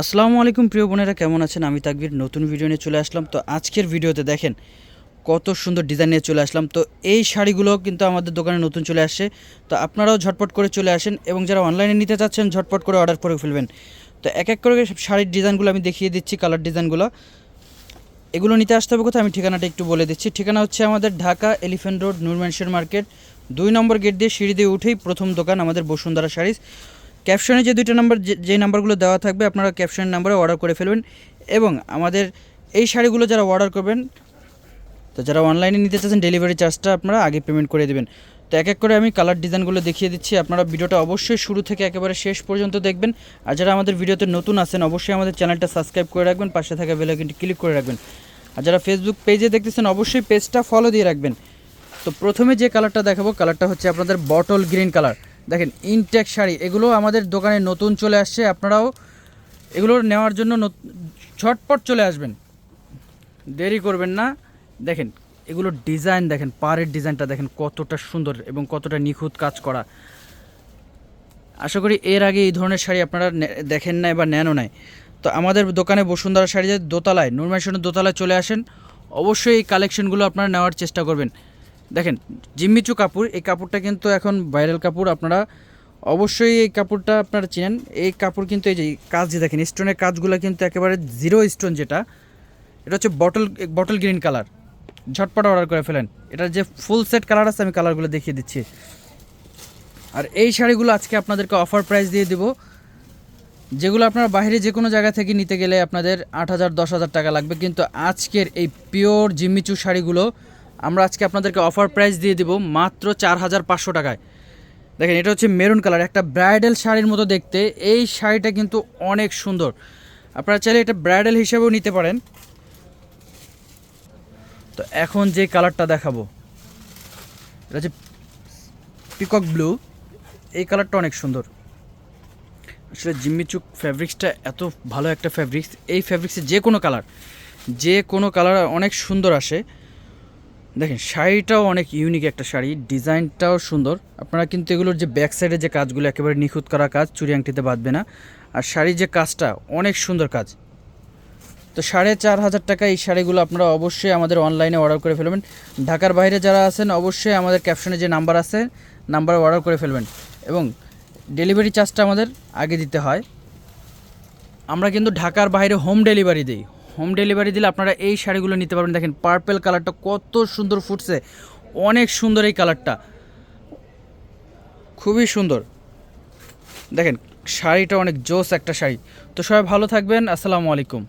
আসসালামু আলাইকুম, প্রিয় বোনেরা, কেমন আছেন? আমি তাকবির, নতুন ভিডিও নিয়ে চলে আসলাম। তো আজকের ভিডিওতে দেখেন, কত সুন্দর ডিজাইন নিয়ে চলে আসলাম। তো এই শাড়িগুলো কিন্তু আমাদের দোকানে নতুন চলে আসছে তো আপনারাও ঝটপট করে চলে আসেন এবং যারা অনলাইনে নিতে চাচ্ছেন, ঝটপট করে অর্ডার করে ফেলবেন। তো এক এক করে শাড়ির ডিজাইনগুলো আমি দেখিয়ে দিচ্ছি কালার ডিজাইনগুলো এগুলো নিতে আসতে হবে কোথায়? আমি ঠিকানাটা একটু বলে দিচ্ছি। ঠিকানা হচ্ছে আমাদের Dhaka Elephant Road Nur Mansion market. দুই নম্বর গেট দিয়ে সিঁড়ি দিয়ে উঠেই প্রথম দোকান আমাদের বসুন্ধরা শাড়িজ ক্যাপশনে যে দুইটা নাম্বার, যে- নাম্বারগুলো দেওয়া থাকবে, আপনারা ক্যাপশন নাম্বারে অর্ডার করে ফেলবেন এবং আমাদের এই শাড়িগুলো যারা অর্ডার করবেন, তো যারা অনলাইনে নিতে চাচ্ছেন ডেলিভারি চার্জটা আপনারা আগে পেমেন্ট করে দেবেন। তো এক এক করে আমি কালার ডিজাইনগুলো দেখিয়ে দিচ্ছি, আপনারা ভিডিওটা অবশ্যই শুরু থেকে একেবারে শেষ পর্যন্ত দেখবেন। আর যারা আমাদের ভিডিওতে নতুন আছেন, অবশ্যই আমাদের চ্যানেলটা সাবস্ক্রাইব করে রাখবেন, পাশে থাকা বেলাইকনটি ক্লিক করে রাখবেন। আর যারা ফেসবুক পেজে দেখতেছেন, অবশ্যই পেজটা ফলো দিয়ে রাখবেন। তো প্রথমে যে কালারটা দেখাবো কালারটা হচ্ছে আপনাদের বটল গ্রিন কালার দেখেন ইনটেক শাড়ি, এগুলো আমাদের দোকানে নতুন চলে আসছে, আপনারাও এগুলো নেওয়ার জন্য ঝটপট চলে আসবেন। দেরি করবেন না। দেখেন, এগুলো ডিজাইন দেখেন, পাড়ের ডিজাইনটা দেখেন কতটা সুন্দর এবং কতটা নিখুঁত কাজ করা। আশা করি এর আগে এই ধরনের শাড়ি আপনারা দেখেন নাই বা নেনও নাই। তো আমাদের দোকানে বসুন্ধরা শাড়ি দোতলায় নুরমেশনের দোতলায় চলে আসেন। অবশ্যই এই কালেকশনগুলো আপনারা নেওয়ার চেষ্টা করবেন। দেখেন জিম্মিচু কাপড় এই কাপড়টা কিন্তু এখন ভাইরাল কাপড় আপনারা অবশ্যই এই কাপড়টা আপনারা চিনেন। এই কাপড় কিন্তু এই যে কাজ যে দেখেন, স্টোনের কাজগুলো কিন্তু একেবারে জিরো স্টোন যেটা, এটা হচ্ছে বটল বটল গ্রিন কালার। ঝটপট অর্ডার করে ফেলেন। এটার যে ফুল সেট কালার আছে, আমি কালারগুলো দেখিয়ে দিচ্ছি। আর এই শাড়িগুলো আজকে আপনাদেরকে অফার প্রাইস দিয়ে দেবো, যেগুলো আপনার বাইরে যে কোনো জায়গা থেকে নিতে গেলে আপনাদের আট হাজার, দশ হাজার টাকা লাগবে। কিন্তু আজকের এই পিওর জিম্মিচু শাড়িগুলো আমরা আজকে আপনাদেরকে অফার প্রাইস দিয়ে দেবো মাত্র চার হাজার পাঁচশো টাকায়। দেখেন, এটা হচ্ছে মেরুন কালার একটা ব্রাইডাল শাড়ির মতো দেখতে। এই শাড়িটা কিন্তু অনেক সুন্দর। আপনারা চাইলে এটা ব্রাইডাল হিসেবেও নিতে পারেন। তো এখন যে কালারটা দেখাবো, এটা হচ্ছে পিকক ব্লু এই কালারটা অনেক সুন্দর। আসলে জিম্মিচুক ফ্যাব্রিক্সটা এত ভালো একটা ফ্যাব্রিক্স এই ফ্যাব্রিক্সে যে কোনো কালার যে কোনো কালার অনেক সুন্দর আসে। দেখেন, শাড়িটাও অনেক ইউনিক একটা শাড়ি, ডিজাইনটাও সুন্দর। আপনারা কিন্তু এগুলোর যে ব্যাক সাইডে যে কাজগুলো একেবারে নিখুঁত করা কাজ চুরি আংটিতে বাঁধবে না। আর শাড়ির যে কাজটা, অনেক সুন্দর কাজ। তো সাড়ে চার হাজার টাকা এই শাড়িগুলো আপনারা অবশ্যই আমাদের অনলাইনে অর্ডার করে ফেলবেন। ঢাকার বাইরে যারা আছেন, অবশ্যই আমাদের ক্যাপশনে যে নাম্বার আছে নাম্বারে অর্ডার করে ফেলবেন। এবং ডেলিভারি চার্জটা আমাদের আগে দিতে হয়। আমরা কিন্তু ঢাকার বাইরে হোম ডেলিভারি দিই। হোম ডেলিভারি দিলে আপনারা এই শাড়িগুলো নিতে পারবেন। দেখেন পার্পেল কালারটা কত সুন্দর ফুটছে। অনেক সুন্দর এই কালারটা খুবই সুন্দর। দেখেন, শাড়িটা অনেক জোস একটা শাড়ি। তো সবাই ভালো থাকবেন। আসসালামু আলাইকুম।